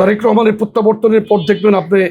তারেক রহমানের প্রত্যাবর্তনের পর দেখবেন আপনি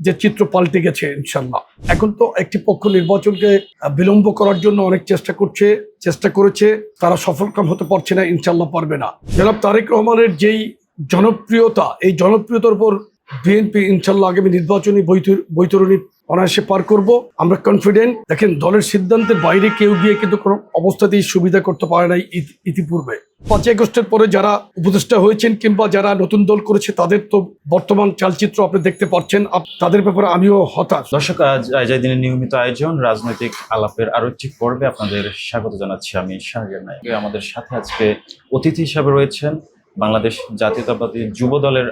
যে চিত্র পাল্টে গেছে ইনশাল্লাহ এখন তো একটি পক্ষ নির্বাচনকে বিলম্ব করার জন্য অনেক চেষ্টা করছে, চেষ্টা করেছে। তারা সফলকাম হতে পারছে না ইনশাল্লাহ পারবে না। জনাব তারেক রহমানের যেই জনপ্রিয়তা, এই জনপ্রিয়তার উপর বিএনপি ইনশাল্লাহ আগামী নির্বাচনী বৈতর- বৈতরণী অনায়াসে পার করব। আমরা কনফিডেন্ট দেখেন, দলের সিদ্ধান্তের বাইরে কেউ গিয়ে কিন্তু কোনো অবস্থাতেই সুবিধা করতে পারে নাই ইতিপূর্বে। পাঁচই আগস্টের পরে যারা উপদেষ্টা হয়েছেন কিংবা যারা নতুন দল করেছে, তাদের তো বর্তমান চালচিত্র আপনি দেখতে পাচ্ছেন। তাদের ব্যাপারে আমিও হতাশ। দর্শক, আজ আজাই দিনের নিয়মিত আয়োজন, রাজনৈতিক আলাপের আরও একটি পর্বে আপনাদের স্বাগত জানাচ্ছি আমি শাহরিয়ার নাইক আমাদের সাথে আজকে অতিথি হিসাবে রয়েছেন বাংলাদেশ জাতীয়তাবাদী যুব দলের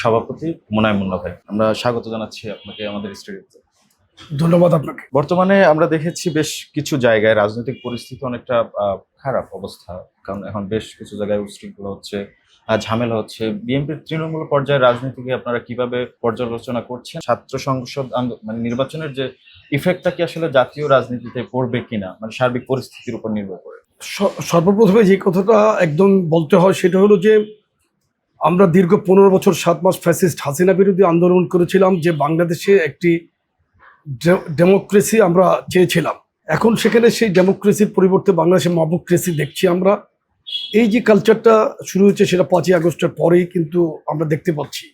সভাপতি মোনায়মুল্লাহ ভাই আমরা স্বাগত জানাচ্ছি আপনাকে আমাদের স্টুডিওতে। ধন্যবাদ আপনাকে। বর্তমানে আমরা দেখেছি বেশ কিছু জায়গায় রাজনৈতিক পরিস্থিতি অনেকটা খারাপ অবস্থা কারণ এখন বেশ কিছু জায়গায় উশৃঙ্খলা হচ্ছে ঝামেলা হচ্ছে। বিএনপির তৃণমূল পর্যায়ে রাজনীতিকে আপনারা কীভাবে পর্যালোচনা করছেন? ছাত্র সংসদ মানে নির্বাচনের যে ইফেক্টটা কি আসলে জাতীয় রাজনীতিতে পড়বে কিনা? মানে সার্বিক পরিস্থিতির উপর নির্ভর করে। সর্বপ্রথমে যে কথাটা একদম বলতে হয় সেটা হলো যে আমরা দীর্ঘ পনেরো বছর, সাত মাস ফ্যাসিস্ট হাসিনা বিরোধী আন্দোলন করেছিলাম যে বাংলাদেশে একটি ডেমোক্রেসি আমরা চেয়েছিলাম। এখন সেখানে সেই ডেমোক্রেসির পরিবর্তে বাংলাদেশে মবক্রেসি দেখছি আমরা। এই যে কালচারটা শুরু হয়েছে সেটা পাঁচই আগস্টের পরেই কিন্তু আমরা দেখতে পাচ্ছি।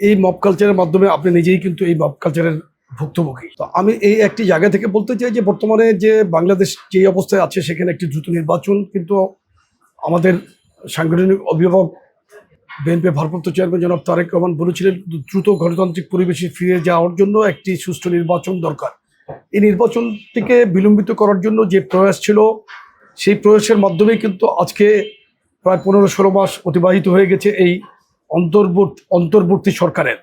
এই মব কালচারের মাধ্যমে আপনি নিজেই কিন্তু এই মব কালচারের ভুক্তভোগী। তো আমি এই একটি জায়গা থেকে বলতে চাই যে বর্তমানে যে বাংলাদেশ যে অবস্থায় আছে সেখানে একটি দ্রুত নির্বাচন কিন্তু আমাদের সাংগঠনিক অভিভাবক বিএনপি ভারপ্রাপ্ত চেয়ারম্যান জনাব তারেক রহমান বলেছিলেন, দ্রুত গণতান্ত্রিক পরিবেশে ফিরে যাওয়ার জন্য একটি সুষ্ঠু নির্বাচন দরকার। এই নির্বাচনটিকে বিলম্বিত করার জন্য যে প্রয়াস ছিল, সেই প্রয়াসের মাধ্যমেই কিন্তু আজকে প্রায় পনেরো ষোলো মাস অতিবাহিত হয়ে গেছে এই অন্তর্বর্তী অন্তর্বর্তী সরকারের।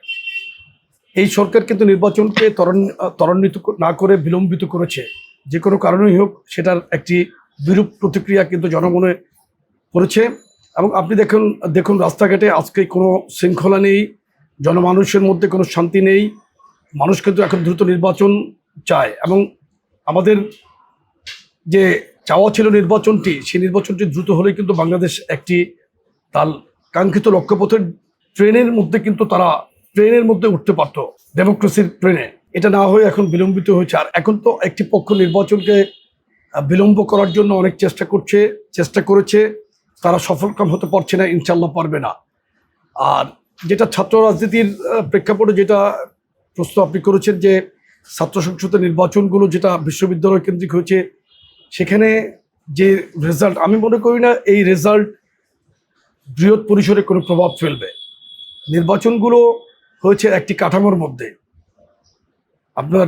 এই সরকার কিন্তু নির্বাচনকে ত্বরান, ত্বরান্বিত না করে বিলম্বিত করেছে। যে কোনো কারণেই হোক, সেটার একটি বিরূপ প্রতিক্রিয়া কিন্তু জনমনে করেছে এবং আপনি দেখুন দেখুন রাস্তাঘাটে আজকে কোনো শৃঙ্খলা নেই, জনমানুষের মধ্যে কোনো শান্তি নেই, মানুষ কিন্তু এখন দ্রুত নির্বাচন চায় এবং আমাদের যে চাওয়া ছিল নির্বাচনটি, সেই নির্বাচনটি দ্রুত হলেই কিন্তু বাংলাদেশ একটি তার কাঙ্ক্ষিত লক্ষ্যপথের ট্রেনের মধ্যে কিন্তু তারা ট্রেনের মধ্যে উঠতে পারত, ডেমোক্রেসির ট্রেনে। এটা না হয়ে এখন বিলম্বিত হয়েছে। আর এখন তো একটি পক্ষ নির্বাচনকে বিলম্ব করার জন্য অনেক চেষ্টা করছে, চেষ্টা করেছে। তারা সফলকাম হতে পারছে না ইনশাল্লাহ পারবে না। আর যেটা ছাত্র রাজনীতির প্রেক্ষাপটে যেটা প্রশ্ন আপনি করেছেন যে ছাত্র সংসদের নির্বাচনগুলো যেটা বিশ্ববিদ্যালয় কেন্দ্রিক হয়েছে, সেখানে যে রেজাল্ট আমি মনে করি না এই রেজাল্ট বৃহৎ পরিসরে কোনো প্রভাব ফেলবে। নির্বাচনগুলো হয়েছে একটি কাঠামোর মধ্যে। আপনার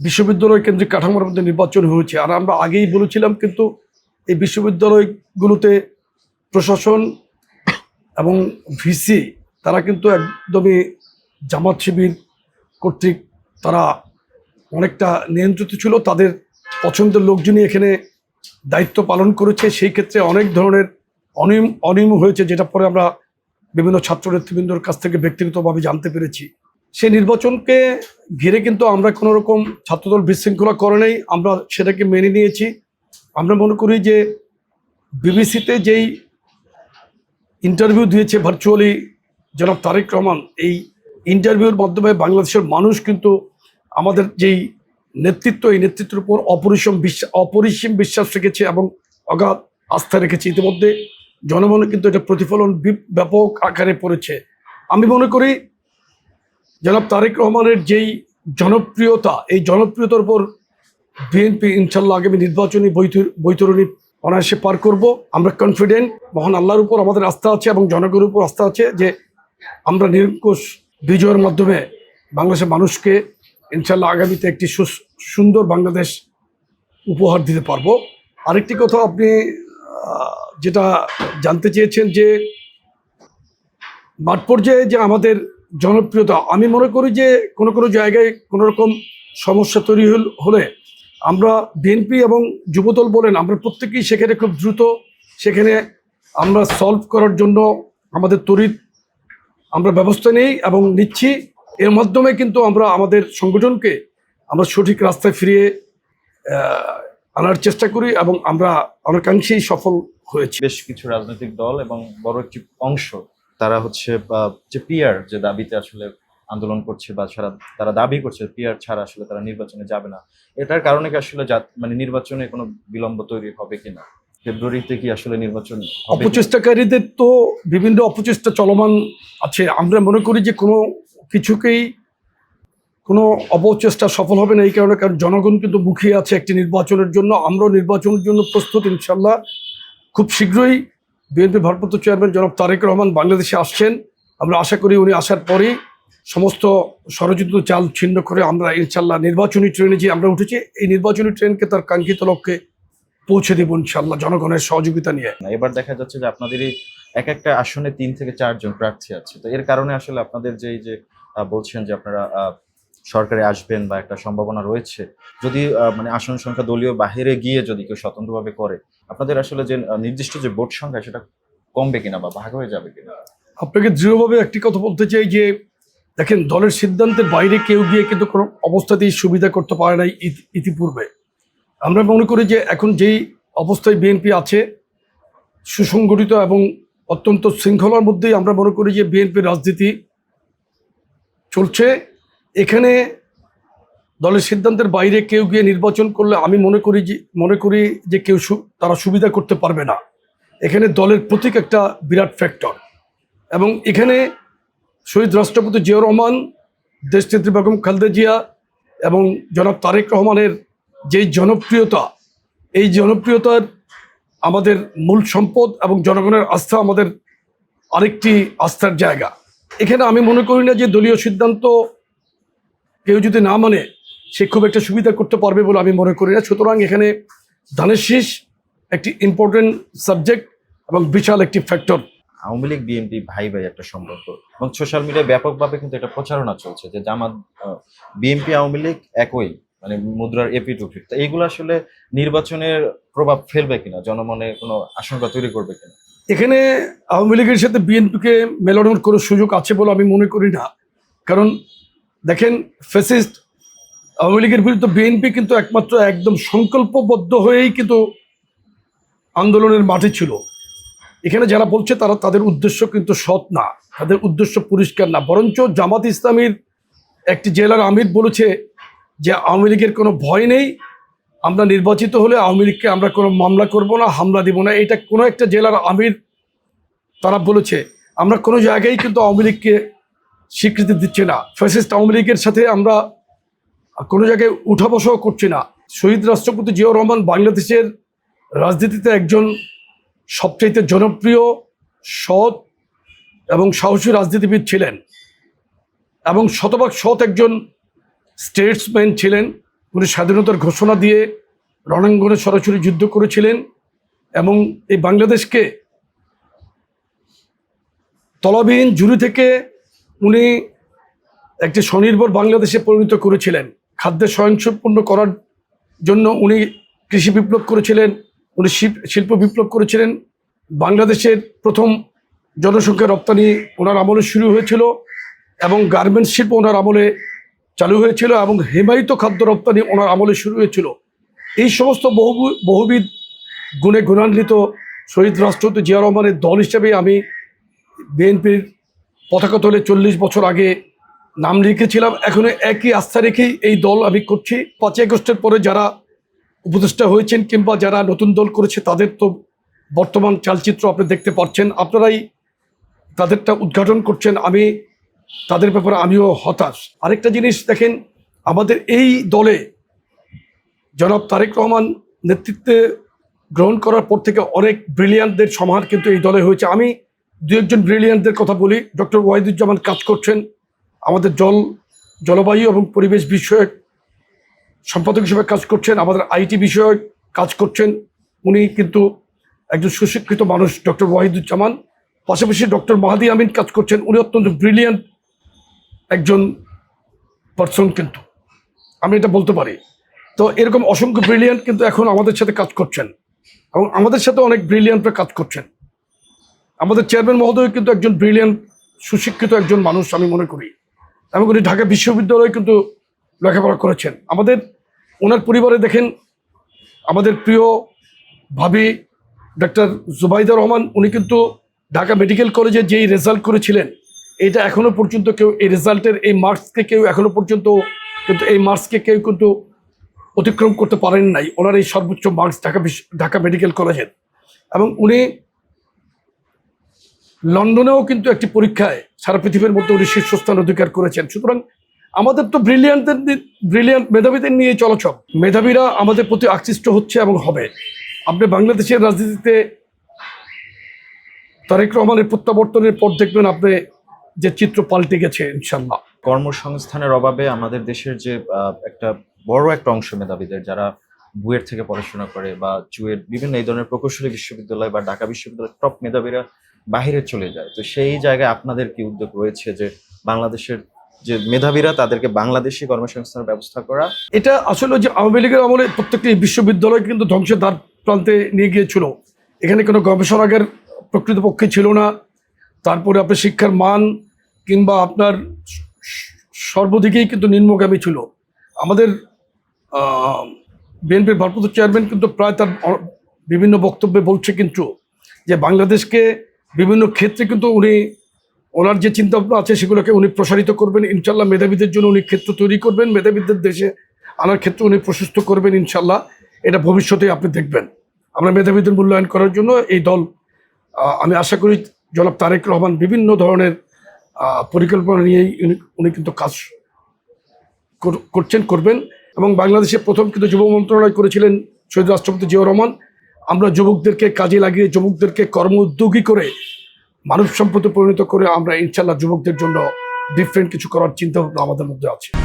বিশ্ববিদ্যালয় কেন্দ্রিক কাঠামোর মধ্যে নির্বাচন হয়েছে। আর আমরা আগেই বলেছিলাম কিন্তু এই বিশ্ববিদ্যালয়গুলোতে প্রশাসন এবং ভিসি তারা কিন্তু একদমই জামাত শিবির কর্তৃক তারা অনেকটা নিয়ন্ত্রিত ছিল। তাদের পছন্দের লোকজনই এখানে দায়িত্ব পালন করেছে। সেই ক্ষেত্রে অনেক ধরনের অনিয়ম অনিয়ম হয়েছে, যেটা পরে আমরা বিভিন্ন ছাত্র নেতৃবৃন্দর কাছ থেকে ব্যক্তিগতভাবে জানতে পেরেছি। সেই নির্বাচনকে ঘিরে কিন্তু আমরা কোনো রকম ছাত্রদল বিশৃঙ্খলা করে নেই। আমরা সেটাকে মেনে নিয়েছি। আমরা মনে করি যে বিবিসিতে যেই ইন্টারভিউ দিয়েছে ভার্চুয়ালি জনাব তারেক রহমান, এই ইন্টারভিউর মাধ্যমে বাংলাদেশের মানুষ কিন্তু আমাদের যেই নেতৃত্ব, এই নেতৃত্বের উপর অপরিসম বিশ্বাস, অপরিসীম বিশ্বাস রেখেছে এবং অগাধ আস্থা রেখেছে। ইতিমধ্যে জনমনে কিন্তু এটা প্রতিফলন ব্যাপক আকারে পড়েছে। আমি মনে করি জনাব তারেক রহমানের যেই জনপ্রিয়তা, এই জনপ্রিয়তার উপর বিএনপি ইনশাল্লাহ আগামী নির্বাচনী বৈতর- বৈতরণী অনায়াসে পার করব। আমরা কনফিডেন্ট মহান আল্লাহর উপর আমাদের আস্থা আছে এবং জনগণের উপর আস্থা আছে যে আমরা নিরঙ্কুশ বিজয়ের মাধ্যমে বাংলাদেশের মানুষকে ইনশাল্লাহ আগামীতে একটি সুন্দর বাংলাদেশ উপহার দিতে পারব। আরেকটি কথা আপনি যেটা জানতে চেয়েছেন যে মাঠ পর্যায়ে যে আমাদের জনপ্রিয়তা, আমি মনে করি যে কোনো কোনো জায়গায় কোনো রকম সমস্যা তৈরি হলে আমরা বিএনপি এবং যুবদল বলেন, আমরা প্রত্যেকেই সেখানে খুব দ্রুত সেখানে আমরা সলভ করার জন্য আমাদের তড়িৎ আমরা ব্যবস্থা নেই এবং নিচ্ছি। এর মাধ্যমে কিন্তু আমরা আমাদের সংগঠনকে আমরা সঠিক রাস্তায় ফিরিয়ে আনার চেষ্টা করি এবং আমরা কাঙ্ক্ষেই সফল হয়েছি। বেশ কিছু রাজনৈতিক দল এবং বড় একটি অংশ, তারা হচ্ছে যে পিয়ার যে দাবিতে আসলে আন্দোলন করছে বা সারা, তারা দাবি করছে পিয়ার ছাড়া আসলে তারা নির্বাচনে যাবে না। এটার কারণে কি আসলে মানে নির্বাচনে কোনো বিলম্ব তৈরি হবে কিনা ফেব্রুয়ারিতে কি আসলে নির্বাচন অপচেষ্টাকারীদের তো বিভিন্ন অপচেষ্টা চলমান আছে। আমরা মনে করি যে কোনো কিছুকেই কোনো অপচেষ্টা সফল হবে না এই কারণে, কারণ জনগণ কিন্তু মুখিয়ে আছে একটি নির্বাচনের জন্য। আমরাও নির্বাচনের জন্য প্রস্তুত ইনশাল্লাহ খুব শীঘ্রই বিএনপি ভারপ্রাপ্ত চেয়ারম্যান জনাব তারেক রহমান বাংলাদেশে আসছেন। আমরা আশা করি উনি আসার পরেই সমস্ত ষড়যন্ত্র চাল ছিন্ন করে আমরা ইনশাল্লাহ নির্বাচনী ট্রেনে যে আমরা উঠেছি এই নির্বাচনী ট্রেনকে তার কাঙ্ক্ষিত লক্ষ্যে পৌঁছে দেব ইনশাল্লাহ জনগণের সহযোগিতা নিয়ে। না এবার দেখা যাচ্ছে যে আপনাদের এই এক একটা আসনে তিন থেকে চারজন প্রার্থী আছে। তো এর কারণে আসলে আপনাদের যে যে বলছেন যে আপনারা সরকারে আসবেন বা একটা সম্ভাবনা রয়েছে যদি মানে আসন সংখ্যা দলীয় বাহিরে গিয়ে যদি কেউ স্বতন্ত্রভাবে করে আপনাদের আসলে যে নির্দিষ্ট যে ভোট সংখ্যা সেটা কমবে কিনা বা ভাগ হয়ে যাবে কিনা? আপনাকে দৃঢ়ভাবে একটি কথা বলতে চাই যে দেখেন, দলের সিদ্ধান্তের বাইরে কেউ গিয়ে কিন্তু কোনো অবস্থাতেই সুবিধা করতে পারে নাই ইতি- ইতিপূর্বে। আমরা মনে করি যে এখন যেই অবস্থায় বিএনপি আছে, সুসংগঠিত এবং অত্যন্ত শৃঙ্খলার মধ্যেই আমরা মনে করি যে বিএনপির রাজনীতি চলছে। এখানে দলের সিদ্ধান্তের বাইরে কেউ গিয়ে নির্বাচন করলে আমি মনে করি যে, মনে করি যে কেউ তারা সুবিধা করতে পারবে না। এখানে দলের প্রতীক একটা বিরাট ফ্যাক্টর এবং এখানে শহীদ রাষ্ট্রপতি জিয়াউর রহমান, দেশনেত্রী বেগম খালেদা জিয়া এবং জনাব তারেক রহমানের যেই জনপ্রিয়তা, এই জনপ্রিয়তার আমাদের মূল সম্পদ এবং জনগণের আস্থা আমাদের আরেকটি আস্থার জায়গা। এখানে আমি মনে করি না যে দলীয় সিদ্ধান্ত কেউ যদি না মানে সে খুব একটা সুবিধা করতে পারবে বলে আমি মনে করি না। সুতরাং এখানে ধানের শীষ একটি ইম্পর্টেন্ট সাবজেক্ট এবং বিশাল একটি ফ্যাক্টর আওয়ামী লীগ, বিএনপি ভাই ভাই একটা সম্পর্ক। এবং সোশ্যাল মিডিয়ায় ব্যাপকভাবে কিন্তু এটা প্রচারণা চলছে যে জামাত বিএনপি, আওয়ামী লীগ একই মানে মুদ্রার এপি টু ফিট এইগুলো আসলে নির্বাচনের প্রভাব ফেলবে কিনা, জনমনে কোনো আশঙ্কা তৈরি করবে কিনা? এখানে আওয়ামী লীগের সাথে বিএনপিকে মেলানোর কোনো সুযোগ আছে বলে আমি মনে করি না। কারণ দেখেন ফেসিস্ট আওয়ামী লীগের বিরুদ্ধে বিএনপি কিন্তু একমাত্র একদম সংকল্পবদ্ধ হয়েই কিন্তু আন্দোলনের মাঠে ছিল। এখানে যারা বলছে তারা তাদের উদ্দেশ্য কিন্তু সৎ না, তাদের উদ্দেশ্য পরিষ্কার না। বরঞ্চ জামাত ইসলামীর একটি জেলার আমির বলেছে যে আওয়ামী লীগের কোনো ভয় নেই, আমরা নির্বাচিত হলে আওয়ামী লীগকে আমরা কোনো মামলা করব না, হামলা দিব না। এটা কোনো একটা জেলার আমির তারা বলেছে। আমরা কোনো জায়গায় কিন্তু আওয়ামী লীগকে স্বীকৃতি দিচ্ছি না। ফ্যাসিস্ট আওয়ামী লীগের সাথে আমরা কোনো জায়গায় উঠা বসাও করছি না। শহীদ রাষ্ট্রপতি জিয়াউর রহমান বাংলাদেশের রাজনীতিতে একজন সবচাইতে জনপ্রিয়, সৎ এবং সাহসী রাজনীতিবিদ ছিলেন এবং শতভাগ সৎ একজন স্টেটসম্যান ছিলেন। উনি স্বাধীনতার ঘোষণা দিয়ে রণাঙ্গনে সরাসরি যুদ্ধ করেছিলেন এবং এই বাংলাদেশকে তলাবিহীন জুড়ি থেকে উনি একটি স্বনির্ভর বাংলাদেশে পরিণত করেছিলেন। খাদ্যে স্বয়ংসম্পূর্ণ করার জন্য উনি কৃষি বিপ্লব করেছিলেন। উনি শিল্প- বিপ্লব করেছিলেন। বাংলাদেশের প্রথম জনসংখ্যা রপ্তানি ওনার আমলে শুরু হয়েছিল এবং গার্মেন্টস শিল্প ওনার আমলে চালু হয়েছিল এবং হিমায়িত খাদ্য রপ্তানি ওনার আমলে শুরু হয়েছিল। এই সমস্ত বহু বহুবিধ গুণে গুণান্বিত শহীদ রাষ্ট্রপতি জিয়া রহমানের দল হিসেবে আমি বিএনপির পতাকা তলে চল্লিশ বছর আগে নাম লিখেছিলাম। এখন একই আস্থা রেখেই এই দল আমি করছি। পাঁচই আগস্টের পরে যারা উপদেষ্টা হয়েছেন কিংবা যারা নতুন দল করেছে, তাদের তো বর্তমান চালচিত্র আপনি দেখতে পাচ্ছেন। আপনারাই তাদেরটা উদ্ঘাটন করছেন, আমি তাদের ব্যাপারে আমিও হতাশ। আরেকটা জিনিস দেখেন, আমাদের এই দলে জনাব তারেক রহমান নেতৃত্বে গ্রহণ করার পর থেকে অনেক ব্রিলিয়ান্টদের সমাহার কিন্তু এই দলে হয়েছে। আমি দু একজন ব্রিলিয়ান্টদের কথা বলি, ডক্টর ওয়াহিদুজ্জামান কাজ করছেন, আমাদের জল, জলবায়ু এবং পরিবেশ বিষয়ক সম্পাদক হিসেবে কাজ করছেন, আমাদের আইটি বিষয়ক কাজ করছেন। উনি কিন্তু একজন সুশিক্ষিত মানুষ, ডক্টর ওয়াহিদুজ্জামান। পাশাপাশি ডক্টর মাহাদি আমিন কাজ করছেন, উনি অত্যন্ত ব্রিলিয়ান্ট একজন পার্সন কিন্তু। আমি এটা বলতে পারি। তো এরকম অসংখ্য ব্রিলিয়ান্ট কিন্তু এখন আমাদের সাথে কাজ করছেন। এবং আমাদের সাথে অনেক ব্রিলিয়ান্টরা কাজ করছেন। আমাদের চেয়ারম্যান মহোদয় কিন্তু একজন ব্রিলিয়ান্ট সুশিক্ষিত একজন মানুষ, আমি মনে করি। এবং উনি ঢাকা বিশ্ববিদ্যালয়ে কিন্তু লেখাপড়া করেছেন। আমাদের ওনার পরিবারে দেখেন আমাদের প্রিয় ভাবি ডাক্তার জুবাইদা রহমান, উনি কিন্তু ঢাকা মেডিকেল কলেজে যেই রেজাল্ট করেছিলেন, এটা এখনও পর্যন্ত কেউ এই রেজাল্টের এই মার্কসকে কেউ এখনও পর্যন্ত কিন্তু এই মার্কসকে কেউ কিন্তু অতিক্রম করতে পারেন নাই। ওনার এই সর্বোচ্চ মার্কস ঢাকা ঢাকা মেডিকেল কলেজের। এবং উনি লন্ডনেও কিন্তু একটি পরীক্ষায় সারা পৃথিবীর মধ্যে উনি শীর্ষস্থান অধিকার করেছেন। সুতরাং আমাদের তো ব্রিলিয়ান্টদের ব্রিলিয়ান্ট মেধাবীদের নিয়ে চলাচল মেধাবীরা আমাদের প্রতি আকৃষ্ট হচ্ছে এবং হবে। আপনি বাংলাদেশের রাজনীতিতে তারেক রহমানের প্রত্যাবর্তনের পর দেখবেন আপনি যে চিত্র পাল্টে গেছে ইনশাল্লাহ কর্মসংস্থানের অভাবে আমাদের দেশের যে একটা বড় একটা অংশ মেধাবীদের যারা বুয়েট থেকে পড়াশোনা করে বা চুয়েট, বিভিন্ন এই ধরনের প্রকৌশলী বিশ্ববিদ্যালয় বা ঢাকা বিশ্ববিদ্যালয়ের টপ মেধাবীরা বাহিরে চলে যায়। তো সেই জায়গায় আপনাদের কি উদ্যোগ রয়েছে যে, বাংলাদেশের যে মেধাবীরা তাদেরকে বাংলাদেশে কর্মসংস্থানের ব্যবস্থা করা। এটা আসলে যে আওয়ামী লীগের আমলে প্রত্যেকটি বিশ্ববিদ্যালয় কিন্তু ধ্বংসের দ্বার প্রান্তে নিয়ে গিয়েছিল। এখানে কোনো গবেষণাগার প্রকৃতপক্ষে ছিল না। তারপরে আপনার শিক্ষার মান কিংবা আপনার সর্বদিকেই কিন্তু নিম্নগামী ছিল। আমাদের বিএনপির ভারপ্রাপ্ত চেয়ারম্যান কিন্তু প্রায় তার বিভিন্ন বক্তব্যে বলছে কিন্তু যে বাংলাদেশকে বিভিন্ন ক্ষেত্রে কিন্তু উনি ওনার যে চিন্তা ভাবনা আছে সেগুলোকে উনি প্রসারিত করবেন, ইনশাল্লাহ মেধাবীদের জন্য উনি ক্ষেত্র তৈরি করবেন, মেধাবীদের দেশে আনার ক্ষেত্রে উনি প্রশস্ত করবেন, ইনশাল্লাহ। এটা ভবিষ্যতে আপনি দেখবেন। আমরা মেধাবীদের মূল্যায়ন করার জন্য এই দল আমি আশা করি জনাব তারেক রহমান বিভিন্ন ধরনের পরিকল্পনা নিয়েই উনি- কিন্তু কাজ কর- করছেন, করবেন। এবং বাংলাদেশে প্রথম কিন্তু যুব মন্ত্রণালয় করেছিলেন শহীদ রাষ্ট্রপতি জিয়াউর রহমান। আমরা যুবকদেরকে কাজে লাগিয়ে, যুবকদেরকে কর্ম উদ্যোগী করে মানব সম্পদে পরিণত করে আমরা ইনশাল্লাহ যুবকদের জন্য ডিফারেন্ট কিছু করার চিন্তা ভাবনা আমাদের মধ্যে আছে।